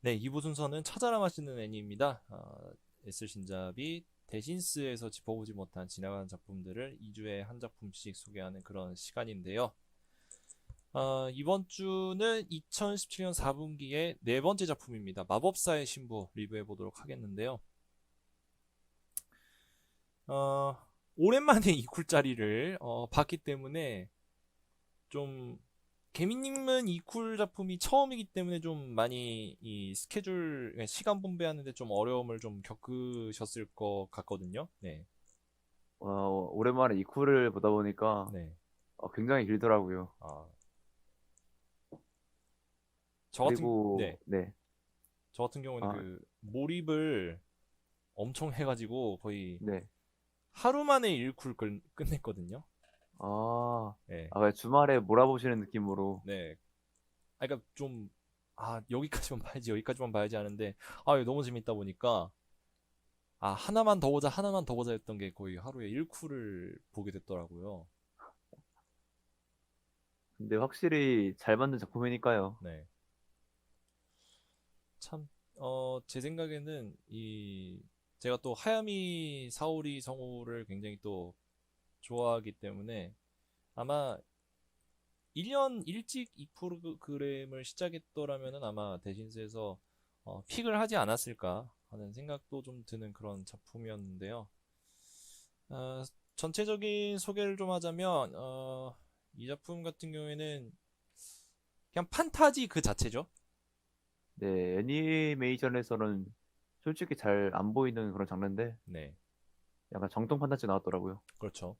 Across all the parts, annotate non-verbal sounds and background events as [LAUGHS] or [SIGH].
네, 2부 순서는 찾아라 맛있는 애니입니다. 어, 에스 신잡이 대신스에서 짚어보지 못한 지나가는 작품들을 2주에 한 작품씩 소개하는 그런 시간인데요. 어, 이번 주는 2017년 4분기의 네 번째 작품입니다. 마법사의 신부 리뷰해 보도록 하겠는데요. 어, 오랜만에 이쿨짜리를 어, 봤기 때문에 좀 개미님은 이 쿨 작품이 처음이기 때문에 좀 많이 이 스케줄 그러니까 시간 분배하는데 좀 어려움을 좀 겪으셨을 것 같거든요. 네, 와, 오랜만에 이 쿨을 보다 보니까 네. 어, 굉장히 길더라고요. 아, 저 같은 그리고 네, 네. 저 같은 경우는 아. 그 몰입을 엄청 해가지고 거의 네. 하루 만에 일쿨 끝, 끝냈거든요. 아, 네, 아, 그냥 주말에 몰아보시는 느낌으로 네. 아, 그러니까 좀 아, 여기까지만 봐야지, 여기까지만 봐야지 하는데 아, 이거 너무 재밌다 보니까 아, 하나만 더 보자, 하나만 더 보자 했던 게 거의 하루에 1쿨을 보게 됐더라고요. 근데 확실히 잘 만든 작품이니까요. 네. 참, 어, 제 생각에는 이 제가 또 하야미 사오리 성우를 굉장히 또 좋아하기 때문에 아마 1년 일찍 이 프로그램을 시작했더라면은 아마 대신스에서 어, 픽을 하지 않았을까 하는 생각도 좀 드는 그런 작품이었는데요. 어, 전체적인 소개를 좀 하자면 어, 이 작품 같은 경우에는 그냥 판타지 그 자체죠. 네, 애니메이션에서는 솔직히 잘 안 보이는 그런 장르인데 네, 약간 정통 판타지 나왔더라고요. 그렇죠.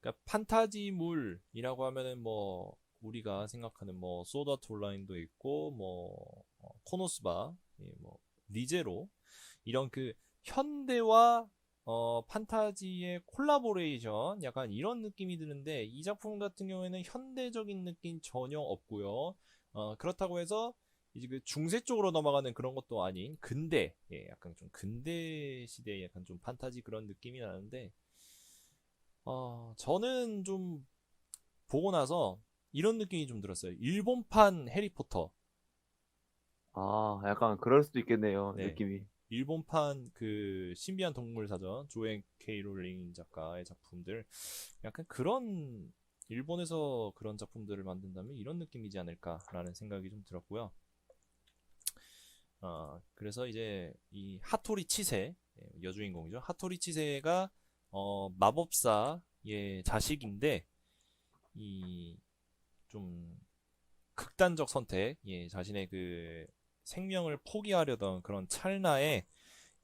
그러니까 판타지물이라고 하면은 뭐 우리가 생각하는 뭐 소드 아트 온라인도 있고 뭐 어, 코노스바, 예, 뭐 리제로 이런 그 현대와 어 판타지의 콜라보레이션 약간 이런 느낌이 드는데 이 작품 같은 경우에는 현대적인 느낌 전혀 없고요. 어 그렇다고 해서 이제 그 중세 쪽으로 넘어가는 그런 것도 아닌 근대, 예, 약간 좀 근대 시대의 약간 좀 판타지 그런 느낌이 나는데 어, 저는 좀 보고 나서 이런 느낌이 좀 들었어요. 일본판 해리포터. 아, 약간 그럴 수도 있겠네요. 네. 느낌이. 일본판 그 신비한 동물 사전 조엔 케이 롤링 작가의 작품들 약간 그런 일본에서 그런 작품들을 만든다면 이런 느낌이지 않을까라는 생각이 좀 들었고요. 어, 그래서 이제 이 하토리 치세 예, 여주인공이죠. 하토리 치세가 어, 마법사의 자식인데 이 좀 극단적 선택, 예, 자신의 그 생명을 포기하려던 그런 찰나에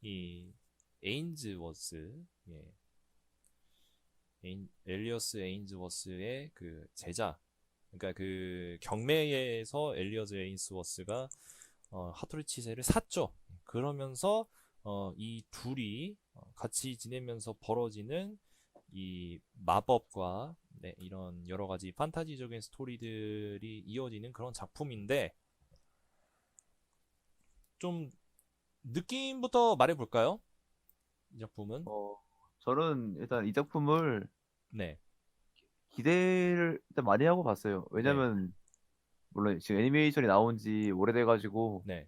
이 에인즈워스, 예, 에인, 엘리어스 에인즈워스의 그 제자, 그러니까 그 경매에서 엘리어스 에인스워스가 어, 하토리 치세를 샀죠. 그러면서 어, 이 둘이 어, 같이 지내면서 벌어지는 이 마법과 네, 이런 여러 가지 판타지적인 스토리들이 이어지는 그런 작품인데 좀 느낌부터 말해볼까요? 이 작품은? 어, 저는 일단 이 작품을 네, 기대를 일단 많이 하고 봤어요. 왜냐면 물론 지금 애니메이션이 나온 지 오래돼가지고 네,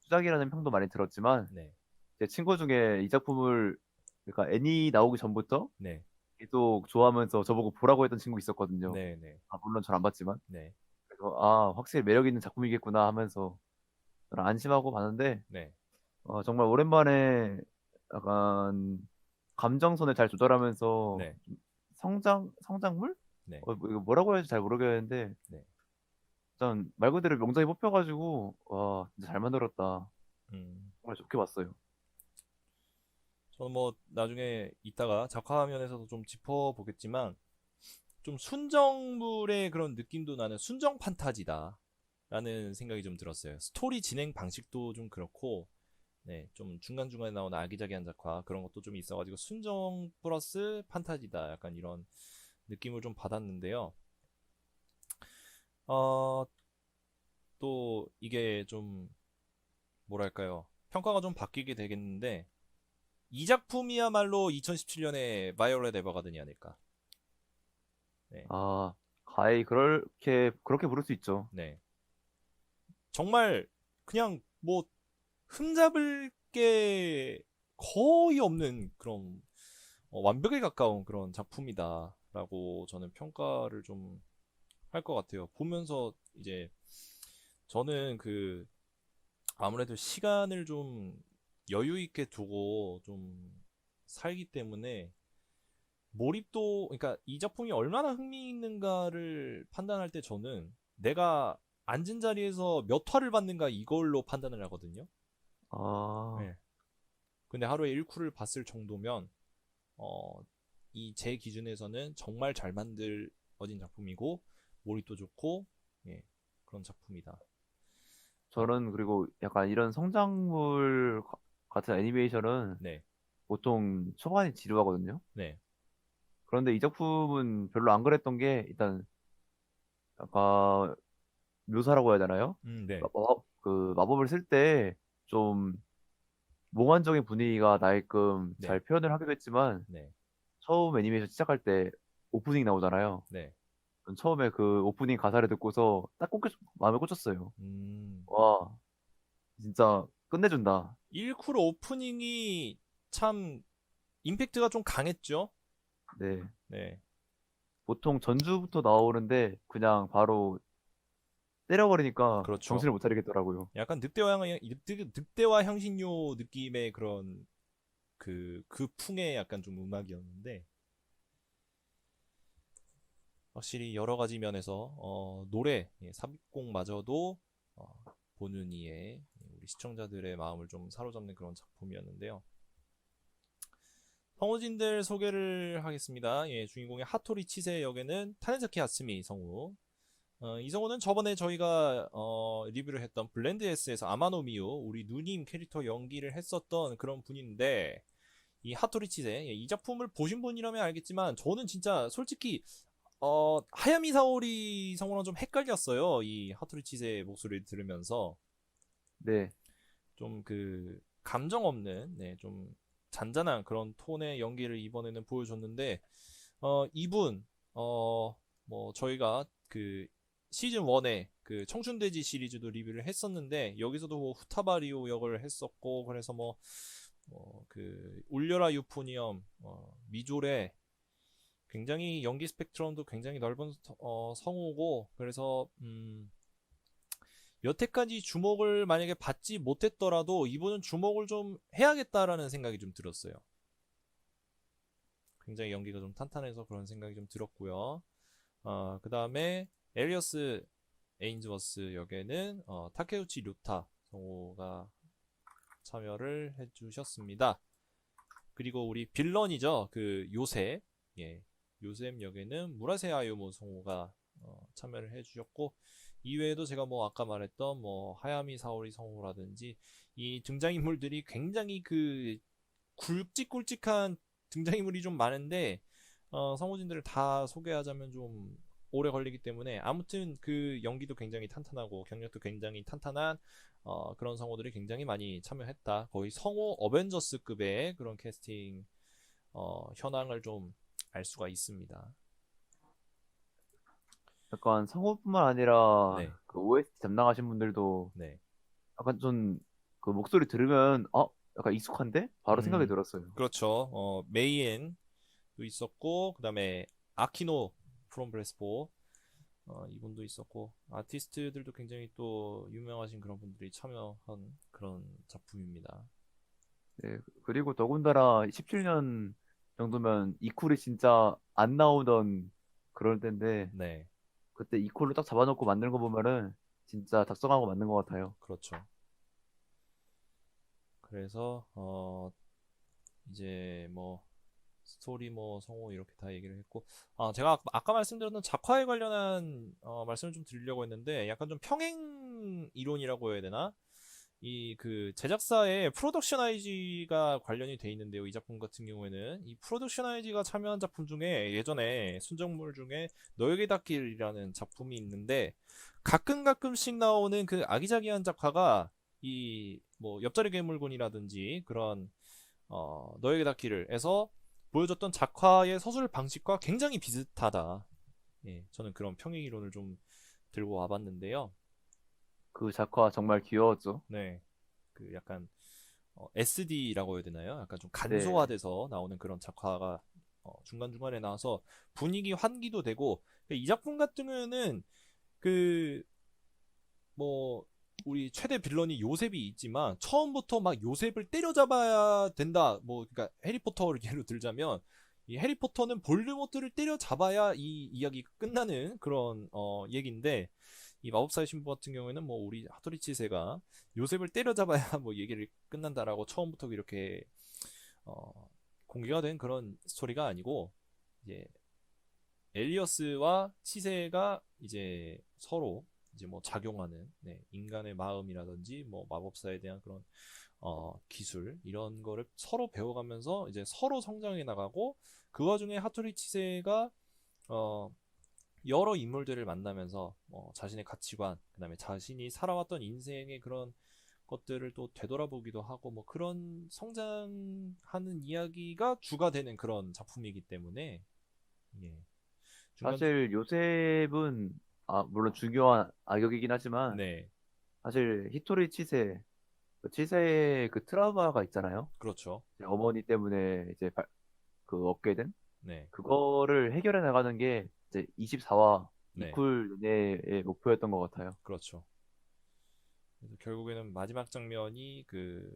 수작이라는 평도 많이 들었지만 네, 제 친구 중에 이 작품을 그러니까 애니 나오기 전부터 네, 계속 좋아하면서 저보고 보라고 했던 친구 있었거든요. 네, 네, 아, 물론 잘 안 봤지만 네, 그래서 아 확실히 매력 있는 작품이겠구나 하면서 저는 안심하고 봤는데 네, 어, 정말 오랜만에 약간 감정선을 잘 조절하면서 네, 성장 성장물? 네. 어, 뭐 이거 뭐라고 해야 할지 잘 모르겠는데 네. 일단 말 그대로 명작이 뽑혀가지고 와 진짜 잘 만들었다 음. 정말 좋게 봤어요. 저는 뭐 나중에 이따가 작화면에서도 좀 짚어보겠지만 좀 순정물의 그런 느낌도 나는 순정 판타지다 라는 생각이 좀 들었어요. 스토리 진행 방식도 좀 그렇고 네, 좀 중간중간에 나오는 아기자기한 작화 그런 것도 좀 있어가지고 순정 플러스 판타지다 약간 이런 느낌을 좀 받았는데요. 어, 또 이게 좀 뭐랄까요 평가가 좀 바뀌게 되겠는데 이 작품이야말로 2017년에 바이올렛 에버가든이 아닐까. 아 가히 그렇게 그렇게 부를 수 있죠. 네. 정말 그냥 뭐 흠잡을 게 거의 없는 그런 어, 완벽에 가까운 그런 작품이다라고 저는 평가를 좀 할 것 같아요. 보면서 이제 저는 그 아무래도 시간을 좀 여유 있게 두고 좀 살기 때문에 몰입도 그러니까 이 작품이 얼마나 흥미있는가를 판단할 때 저는 내가 앉은 자리에서 몇 화를 받는가 이걸로 판단을 하거든요. 아, 네. 근데 하루에 1쿠를 봤을 정도면 어, 이 제 기준에서는 정말 잘 만들어진 작품이고 몰입도 좋고 예, 그런 작품이다. 저는 그리고 약간 이런 성장물 가- 같은 애니메이션은 네, 보통 초반이 지루하거든요. 네, 그런데 이 작품은 별로 안 그랬던 게 일단 약간 묘사라고 해야 되나요? 음, 네, 마- 마법, 그 마법을 쓸 때 좀 몽환적인 분위기가 나게끔 네. 잘 표현을 하기도 했지만 네, 처음 애니메이션 시작할 때 오프닝 나오잖아요. 네. 전 처음에 그 오프닝 가사를 듣고서 딱 꽂혔, 마음에 꽂혔어요. 음, 와, 진짜 끝내준다. 1쿠 오프닝이 참 임팩트가 좀 강했죠. 네. 네, 보통 전주부터 나오는데 그냥 바로 때려버리니까 그렇죠. 정신을 못 차리겠더라고요. 약간 늑대와 향, 늑대, 늑대와 향신료 느낌의 그런 그, 그 풍의 약간 좀 음악이었는데 확실히 여러 가지 면에서 어, 노래 예, 삽입곡마저도 어, 보는 이의 시청자들의 마음을 좀 사로잡는 그런 작품이었는데요. 성우진들 소개를 하겠습니다. 예, 주인공의 하토리 치세 역에는 타네사키 아츠미 성우, 어, 이 성우는 저번에 저희가 어, 리뷰를 했던 블렌드 S에서 아마노 미오 우리 누님 캐릭터 연기를 했었던 그런 분인데 이 하토리 치세 예, 이 작품을 보신 분이라면 알겠지만 저는 진짜 솔직히 어, 하야미 사오리 성우랑 좀 헷갈렸어요 이 하토리 치세 목소리를 들으면서 네. 좀 그 감정 없는 네, 좀 잔잔한 그런 톤의 연기를 이번에는 보여줬는데 어, 이분 어, 뭐 저희가 그 시즌 1의 그 청춘돼지 시리즈도 리뷰를 했었는데 여기서도 뭐 후타바리오 역을 했었고 그래서 뭐그 울려라 유포니엄 어, 미조레 굉장히 연기 스펙트럼도 굉장히 넓은 어, 성우고 그래서 음, 여태까지 주목을 만약에 받지 못했더라도 이분은 주목을 좀 해야겠다라는 생각이 좀 들었어요. 굉장히 연기가 좀 탄탄해서 그런 생각이 좀 들었고요. 어, 그 다음에 엘리어스 에인즈워스 역에는 어, 타케우치 류타 성우가 참여를 해주셨습니다. 그리고 우리 빌런이죠. 그 요셉, 예, 요셉 역에는 무라세 아요모 성우가 어, 참여를 해주셨고 이외에도 제가 뭐 아까 말했던 뭐 하야미 사오리 성우라든지 이 등장인물들이 굉장히 그 굵직굵직한 등장인물이 좀 많은데 어, 성우진들을 다 소개하자면 좀 오래 걸리기 때문에 아무튼 그 연기도 굉장히 탄탄하고 경력도 굉장히 탄탄한 어, 그런 성우들이 굉장히 많이 참여했다. 거의 성우 어벤져스급의 그런 캐스팅 어, 현황을 좀 알 수가 있습니다. 약간 성우뿐만 아니라 네. 그 OST 담당하신 분들도 네. 약간 좀 그 목소리 들으면 어 약간 익숙한데 바로 생각이 음. 들었어요. 그렇죠. 어, 메이엔도 있었고, 그 다음에 아키노 프롬 브레스포 어, 이분도 있었고, 아티스트들도 굉장히 또 유명하신 그런 분들이 참여한 그런 작품입니다. 네, 그리고 더군다나 17년 정도면 이쿨이 진짜 안 나오던 그럴 때인데 네, 그때 이쿨로 딱 잡아놓고 만든 거 보면은 진짜 작성하고 만든 것 같아요. 그렇죠. 그래서 어, 이제 뭐 스토리 뭐 성우 이렇게 다 얘기를 했고, 아 제가 아- 아까 말씀드렸던 작화에 관련한 어, 말씀을 좀 드리려고 했는데, 약간 좀 평행 이론이라고 해야 되나? 이 그 제작사의 프로덕션 IG가 관련이 돼 있는데요. 이 작품 같은 경우에는 이 프로덕션 IG가 참여한 작품 중에 예전에 순정물 중에 너에게 닿길이라는 작품이 있는데 가끔 가끔씩 나오는 그 아기자기한 작화가 이 뭐 옆자리 괴물군이라든지 그런 어 너에게 닿기를에서 보여줬던 작화의 서술 방식과 굉장히 비슷하다. 예, 저는 그런 평행 이론을 좀 들고 와봤는데요. 그 작화 정말 귀여웠죠. 네. 그 약간 어, SD라고 해야 되나요? 약간 좀 간소화돼서 나오는 그런 작화가 어, 중간중간에 나와서 분위기 환기도 되고 이 작품 같은 경우에는 그 뭐 우리 최대 빌런이 요셉이 있지만 처음부터 막 요셉을 때려잡아야 된다. 뭐 그러니까 해리포터를 [LAUGHS] 예로 들자면 이 해리포터는 볼드모트를 때려잡아야 이 이야기가 끝나는 그런 어 얘기인데 이 마법사의 신부 같은 경우에는 뭐 우리 하토리 치세가 요셉을 때려잡아야 [LAUGHS] 뭐 얘기를 끝난다라고 처음부터 이렇게 어 공개가 된 그런 스토리가 아니고 이제 엘리어스와 치세가 이제 서로 이제 뭐 작용하는 네, 인간의 마음이라든지 뭐 마법사에 대한 그런 어, 기술 이런 거를 서로 배워가면서 이제 서로 성장해 나가고 그 와중에 하토리 치세가 어, 여러 인물들을 만나면서 뭐 자신의 가치관 그다음에 자신이 살아왔던 인생의 그런 것들을 또 되돌아보기도 하고 뭐 그런 성장하는 이야기가 주가 되는 그런 작품이기 때문에 예. 중간- 사실 요셉은 아 물론 중요한 악역이긴 하지만 네 사실 히토리 치세 그 치세의 그 트라우마가 있잖아요. 그렇죠 어머니 때문에 이제 발- 그 얻게 된 네 그거를 해결해 나가는 게 이제 24화 네. 이쿨 연애의 목표였던 것 같아요. 그렇죠. 결국에는 마지막 장면이 그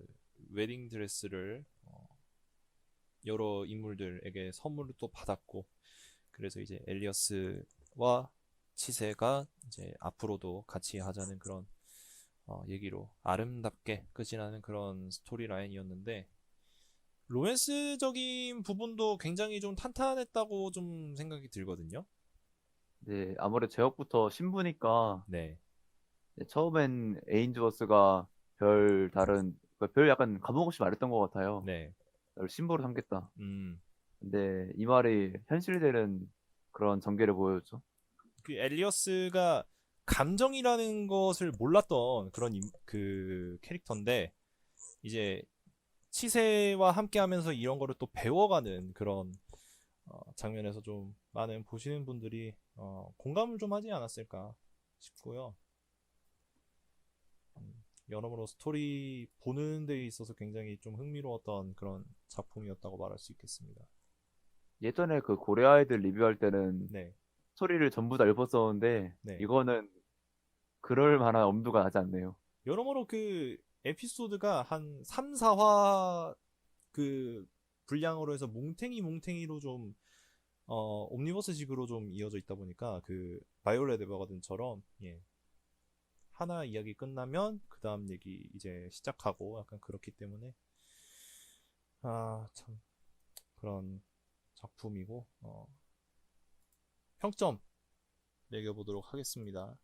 웨딩 드레스를 어, 여러 인물들에게 선물을 또 받았고 그래서 이제 엘리어스와 치세가 이제 앞으로도 같이 하자는 그런 어, 얘기로 아름답게 끝이 나는 그런 스토리 라인이었는데 로맨스적인 부분도 굉장히 좀 탄탄했다고 좀 생각이 들거든요. 이제 아무래도 제목부터 신부니까 네, 이제 처음엔 에인즈워스가 별 다른 그별 약간 감흥 없이 말했던 것 같아요. 네, 널 신부로 삼겠다. 음. 근데 이 말이 현실되는 그런 전개를 보여줬죠. 그 엘리어스가 감정이라는 것을 몰랐던 그런 임- 그 캐릭터인데 이제 치세와 함께하면서 이런 거를 또 배워가는 그런 어, 장면에서 좀 많은 보시는 분들이 어, 공감을 좀 하지 않았을까 싶고요. 음, 여러모로 스토리 보는 데 있어서 굉장히 좀 흥미로웠던 그런 작품이었다고 말할 수 있겠습니다. 예전에 그 고래 아이들 리뷰할 때는 네, 스토리를 전부 다 읊었었는데 네. 이거는 그럴 만한 엄두가 나지 않네요. 여러모로 그 에피소드가 한 3, 4화 그 분량으로 해서 뭉탱이 뭉탱이로 좀 어, 옴니버스식으로 좀 이어져 있다 보니까 그 바이올렛 에버가든처럼 예. 하나 이야기 끝나면 그 다음 얘기 이제 시작하고 약간 그렇기 때문에 아 참 그런 작품이고 어, 평점 매겨보도록 하겠습니다.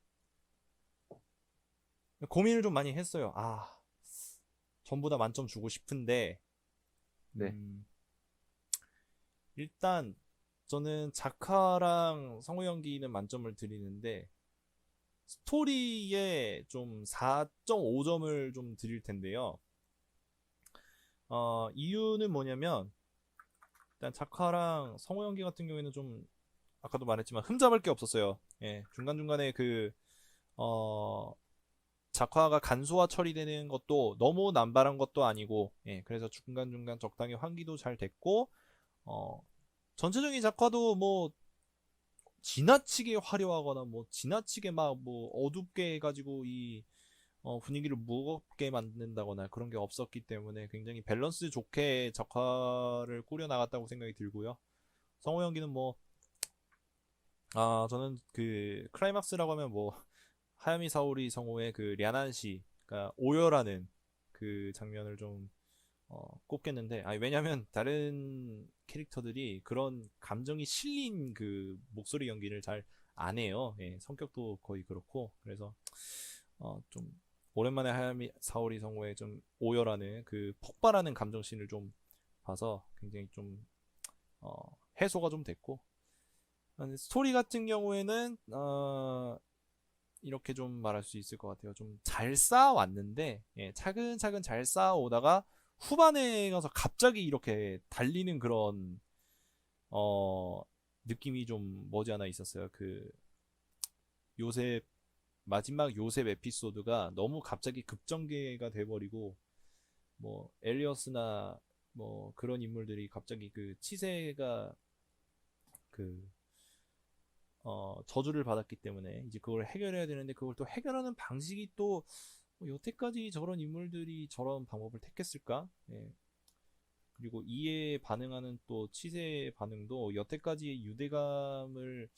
고민을 좀 많이 했어요. 아, 전부 다 만점 주고 싶은데, 네. 음, 일단 저는 작화랑 성우 연기는 만점을 드리는데 스토리에 좀 4.5점을 좀 드릴 텐데요. 어, 이유는 뭐냐면 일단 작화랑 성우 연기 같은 경우에는 좀 아까도 말했지만 흠잡을 게 없었어요. 예, 중간중간에 그 어, 작화가 간소화 처리되는 것도 너무 남발한 것도 아니고, 예, 그래서 중간중간 적당히 환기도 잘 됐고, 어, 전체적인 작화도 뭐, 지나치게 화려하거나 뭐, 지나치게 막 뭐, 어둡게 해가지고 이, 어, 분위기를 무겁게 만든다거나 그런 게 없었기 때문에 굉장히 밸런스 좋게 작화를 꾸려 나갔다고 생각이 들고요. 성우 연기는 뭐, 아, 저는 그, 클라이막스라고 하면 뭐, 하야미 사오리 성우의 그 랴난 씨가 오열하는 그 장면을 좀 어, 꼽겠는데 아니 왜냐면 다른 캐릭터들이 그런 감정이 실린 그 목소리 연기를 잘 안 해요. 예, 성격도 거의 그렇고 그래서 어, 좀 오랜만에 하야미 사오리 성우의 좀 오열하는 그 폭발하는 감정씬을 좀 봐서 굉장히 좀 어, 해소가 좀 됐고 근데 스토리 같은 경우에는 어, 이렇게 좀 말할 수 있을 것 같아요. 좀 잘 쌓아왔는데, 예, 차근차근 잘 쌓아오다가 후반에 가서 갑자기 이렇게 달리는 그런, 어, 느낌이 좀 머지않아 있었어요. 그, 요셉, 마지막 요셉 에피소드가 너무 갑자기 급전개가 돼버리고, 뭐 엘리어스나 뭐 그런 인물들이 갑자기 그 치세가 그 어, 저주를 받았기 때문에 이제 그걸 해결해야 되는데 그걸 또 해결하는 방식이 또 뭐 여태까지 저런 인물들이 저런 방법을 택했을까? 예. 그리고 이에 반응하는 또 치세의 반응도 여태까지의 유대감을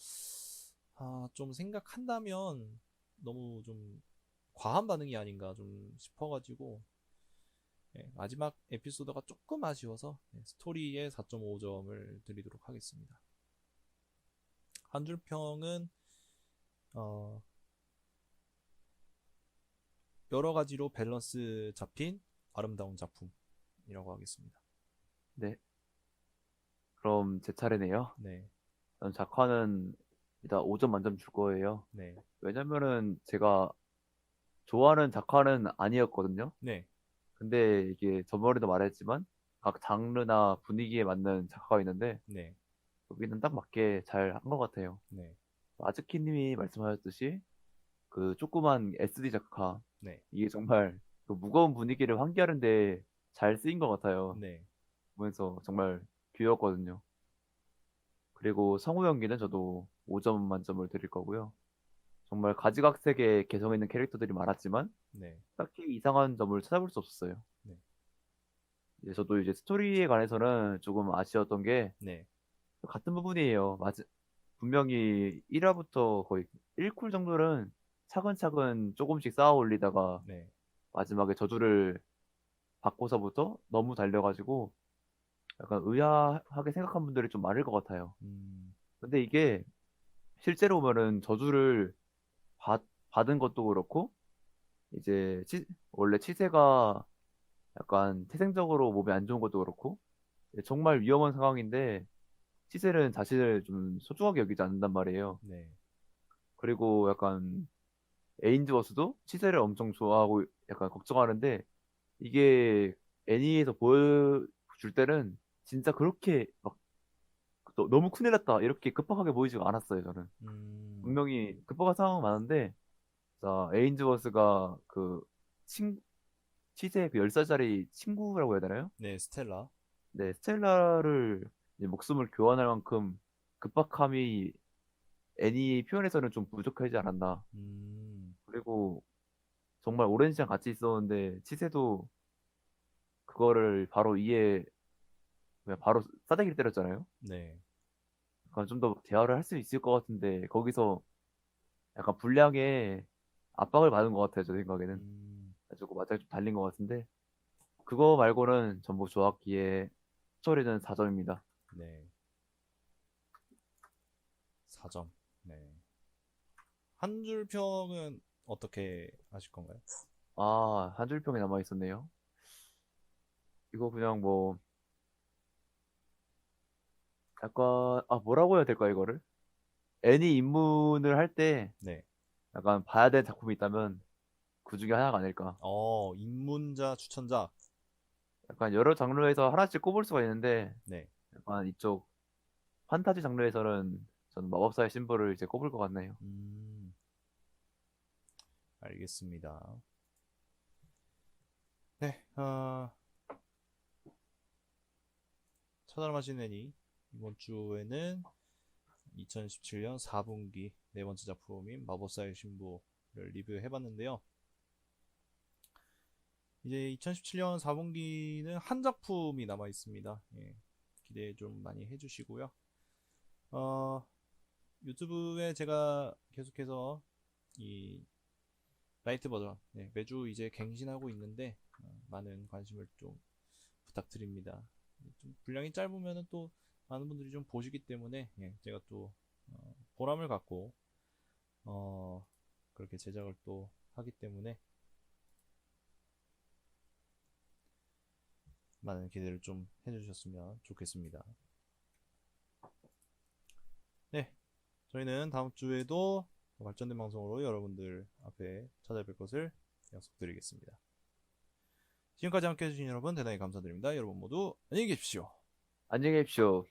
아, 좀 생각한다면 너무 좀 과한 반응이 아닌가 좀 싶어가지고 예, 마지막 에피소드가 조금 아쉬워서 예, 스토리에 4.5점을 드리도록 하겠습니다. 한줄 평은 어, 여러 가지로 밸런스 잡힌 아름다운 작품이라고 하겠습니다. 그럼 제 차례네요. 네, 전 작화는 일단 5점 만점 줄 거예요. 네, 왜냐면은 제가 좋아하는 작화는 아니었거든요. 네, 근데 이게 저번에도 말했지만 각 장르나 분위기에 맞는 작화가 있는데 네, 여기는 딱 맞게 잘 한 것 같아요. 네, 아즈키님이 말씀하셨듯이 그 조그만 SD 작화 네, 이게 정말 그 무거운 분위기를 환기하는데 잘 쓰인 것 같아요. 네, 보면서 정말 귀여웠거든요. 그리고 성우 연기는 저도 5점 만점을 드릴 거고요. 정말 가지각색의 개성 있는 캐릭터들이 많았지만 네, 딱히 이상한 점을 찾아볼 수 없었어요. 네. 이제 저도 이제 스토리에 관해서는 조금 아쉬웠던 게 네, 같은 부분이에요. 맞 분명히 1화부터 거의 1쿨 정도는 차근차근 조금씩 쌓아 올리다가 네, 마지막에 저주를 받고서부터 너무 달려가지고 약간 의아하게 생각한 분들이 좀 많을 것 같아요. 음, 근데 이게 실제로 보면은 저주를 받, 받은 것도 그렇고 이제 치, 원래 치세가 약간 태생적으로 몸에 안 좋은 것도 그렇고 정말 위험한 상황인데 치세는 자신을 좀 소중하게 여기지 않는단 말이에요. 네, 그리고 약간 에인즈워스도 치세를 엄청 좋아하고 약간 걱정하는데 이게 애니에서 보여줄 때는 진짜 그렇게 막 너- 너무 큰일 났다 이렇게 급박하게 보이지가 않았어요 저는. 음, 분명히 급박한 상황은 많은데 자 에인즈워스가 그 친, 치세의 그 10살짜리 친구라고 해야 되나요? 네, 스텔라, 네 스텔라를 목숨을 교환할 만큼 급박함이 애니 표현에서는 좀 부족하지 않았나. 음, 그리고 정말 오랜 시간 같이 있었는데 치세도 그거를 바로 이해 그냥 바로 싸대기를 때렸잖아요. 네, 약간 좀더 대화를 할 수 있을 것 같은데 거기서 약간 불량의 압박을 받은 것 같아요. 제 생각에는 음, 그래가지고 맞아가 좀 달린 것 같은데 그거 말고는 전부 좋았기에 스토리는 4점입니다. 네, 4점, 네. 한줄 평은 어떻게 하실 건가요? 아, 한 줄평이 남아 있었네요. 이거 그냥 뭐 약간 아 뭐라고 해야 될까 이거를? 애니 입문을 할 때 네, 약간 봐야 될 작품이 있다면 그 중에 하나가 아닐까. 어, 입문자 추천작, 약간 여러 장르에서 하나씩 꼽을 수가 있는데 네, 약간 이쪽 판타지 장르에서는 저는 마법사의 심볼을 이제 꼽을 것 같네요. 음, 알겠습니다. 네, 아, 차달마신 애니 이번 주에는 2017년 4분기 네 번째 작품인 마법사의 신부를 리뷰해봤는데요. 이제 2017년 4분기는 한 작품이 남아 있습니다. 예, 기대 좀 많이 해주시고요. 어, 유튜브에 제가 계속해서 이 라이트 버전 네, 매주 이제 갱신하고 있는데 어, 많은 관심을 좀 부탁드립니다. 좀 분량이 짧으면은 또 많은 분들이 좀 보시기 때문에 예, 제가 또 어, 보람을 갖고 어, 그렇게 제작을 또 하기 때문에 많은 기대를 좀 해주셨으면 좋겠습니다. 네, 저희는 다음 주에도 더 발전된 방송으로 여러분들 앞에 찾아뵐 것을 약속드리겠습니다. 지금까지 함께 해주신 여러분 대단히 감사드립니다. 여러분 모두 안녕히 계십시오. 안녕히 계십시오.